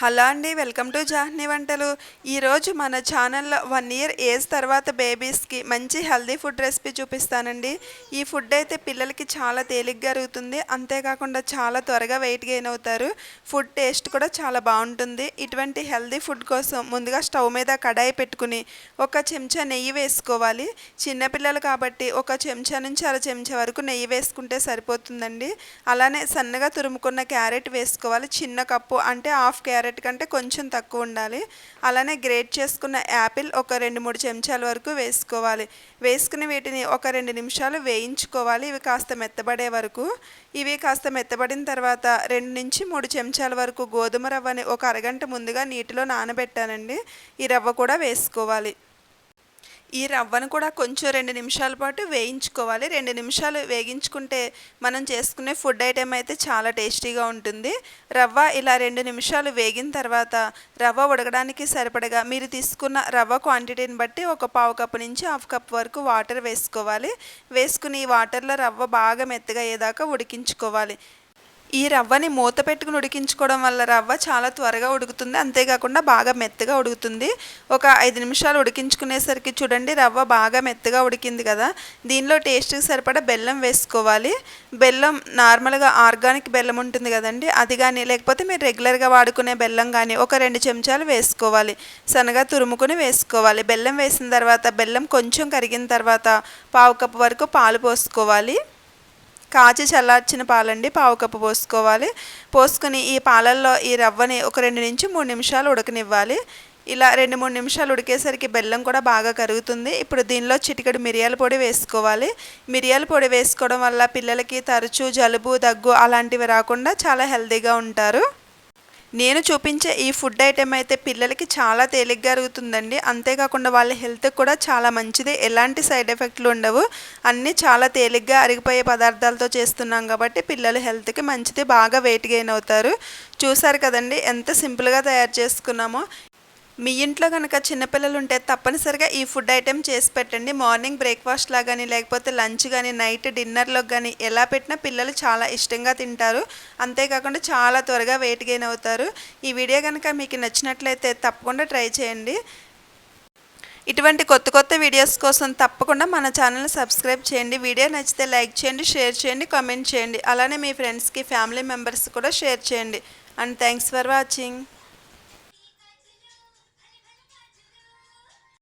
Hello అండి welcome to జాహ్నీ వంటలు. ఈరోజు మన ఛానల్లో వన్ ఇయర్ ఏజ్ తర్వాత బేబీస్కి మంచి హెల్దీ ఫుడ్ రెసిపీ చూపిస్తానండి. ఈ ఫుడ్ అయితే పిల్లలకి చాలా తేలిగ్గా అరుగుతుంది. అంతేకాకుండా చాలా త్వరగా వెయిట్ గెయిన్ అవుతారు. ఫుడ్ టేస్ట్ కూడా చాలా బాగుంటుంది. ఇటువంటి హెల్దీ ఫుడ్ కోసం ముందుగా స్టవ్ మీద కడాయి పెట్టుకుని ఒక చెంచా నెయ్యి వేసుకోవాలి. చిన్నపిల్లలు కాబట్టి ఒక చెంచా నుంచి అర చెంచా వరకు నెయ్యి వేసుకుంటే సరిపోతుందండి. అలానే సన్నగా తురుముకున్న క్యారెట్ వేసుకోవాలి. చిన్న కప్పు అంటే హాఫ్ క్యారెట్ కంటే కొంచెం తక్కువ ఉండాలి. అలానే గ్రేట్ చేసుకున్న యాపిల్ ఒక రెండు మూడు చెంచాల వరకు వేసుకోవాలి. వేసుకుని వీటిని ఒక రెండు నిమిషాలు వేయించుకోవాలి. ఇవి కాస్త మెత్తబడే వరకు. ఇవి కాస్త మెత్తబడిన తర్వాత రెండు నుంచి మూడు చెంచాల వరకు గోధుమ రవ్వని ఒక అరగంట ముందుగా నీటిలో నానబెట్టానండి. ఈ రవ్వ కూడా వేసుకోవాలి. ఈ రవ్వను కూడా కొంచెం రెండు నిమిషాల పాటు వేయించుకోవాలి. రెండు నిమిషాలు వేగించుకుంటే మనం చేసుకునే ఫుడ్ ఐటెం అయితే చాలా టేస్టీగా ఉంటుంది. రవ్వ ఇలా రెండు నిమిషాలు వేగిన తర్వాత రవ్వ ఉడకడానికి సరిపడగా మీరు తీసుకున్న రవ్వ క్వాంటిటీని బట్టి ఒక పావు కప్పు నుంచి హాఫ్ కప్ వరకు వాటర్ వేసుకోవాలి. వేసుకుని ఈ వాటర్లో రవ్వ బాగా మెత్తగా అయ్యేదాకా ఉడికించుకోవాలి. ఈ రవ్వని మూత పెట్టుకుని ఉడికించుకోవడం వల్ల రవ్వ చాలా త్వరగా ఉడుకుతుంది. అంతేకాకుండా బాగా మెత్తగా ఉడుకుతుంది. ఒక ఐదు నిమిషాలు ఉడికించుకునేసరికి చూడండి రవ్వ బాగా మెత్తగా ఉడికింది కదా. దీనిలో టేస్ట్కి సరిపడా బెల్లం వేసుకోవాలి. బెల్లం నార్మల్గా ఆర్గానిక్ బెల్లం ఉంటుంది కదండి అది కానీ లేకపోతే మీరు రెగ్యులర్గా వాడుకునే బెల్లం కానీ ఒక రెండు చెంచాలు వేసుకోవాలి. సన్నగా తురుముకుని వేసుకోవాలి. బెల్లం వేసిన తర్వాత బెల్లం కొంచెం కరిగిన తర్వాత పావు కప్పు వరకు పాలు పోసుకోవాలి. కాచి చల్లార్చిన పాలండి పావు కప్పు పోసుకోవాలి. పోసుకుని ఈ పాలల్లో ఈ రవ్వని ఒక రెండు నుంచి మూడు నిమిషాలు ఉడకనివ్వాలి. ఇలా రెండు మూడు నిమిషాలు ఉడికేసరికి బెల్లం కూడా బాగా కరుగుతుంది. ఇప్పుడు దీనిలో చిటికెడు మిరియాల పొడి వేసుకోవాలి. మిరియాల పొడి వేసుకోవడం వల్ల పిల్లలకి తరచూ జలుబు దగ్గు అలాంటివి రాకుండా చాలా హెల్తీగా ఉంటారు. నేను చూపించే ఈ ఫుడ్ ఐటెం అయితే పిల్లలకి చాలా తేలిగ్గా అరుగుతుందండి. అంతేకాకుండా వాళ్ళ హెల్త్కి కూడా చాలా మంచిది. ఎలాంటి సైడ్ ఎఫెక్ట్లు ఉండవు. అన్నీ చాలా తేలిగ్గా అరిగిపోయే పదార్థాలతో చేస్తున్నాం కాబట్టి పిల్లల హెల్త్కి మంచిది. బాగా వెయిట్ గెయిన్ అవుతారు. చూసారు కదండి ఎంత సింపుల్గా తయారు చేసుకున్నామో. మీ ఇంట్లో కనుక చిన్నపిల్లలు ఉంటే తప్పనిసరిగా ఈ ఫుడ్ ఐటెం చేసి పెట్టండి. మార్నింగ్ బ్రేక్ఫాస్ట్లా కానీ లేకపోతే లంచ్ కానీ నైట్ డిన్నర్లో కానీ ఎలా పెట్టినా పిల్లలు చాలా ఇష్టంగా తింటారు. అంతేకాకుండా చాలా త్వరగా వెయిట్ గెయిన్ అవుతారు. ఈ వీడియో కనుక మీకు నచ్చినట్లయితే తప్పకుండా ట్రై చేయండి. ఇటువంటి కొత్త కొత్త వీడియోస్ కోసం తప్పకుండా మన ఛానల్ని సబ్స్క్రైబ్ చేయండి. వీడియో నచ్చితే లైక్ చేయండి షేర్ చేయండి కామెంట్ చేయండి. అలానే మీ ఫ్రెండ్స్కి ఫ్యామిలీ మెంబర్స్ కూడా షేర్ చేయండి. And thanks for watching.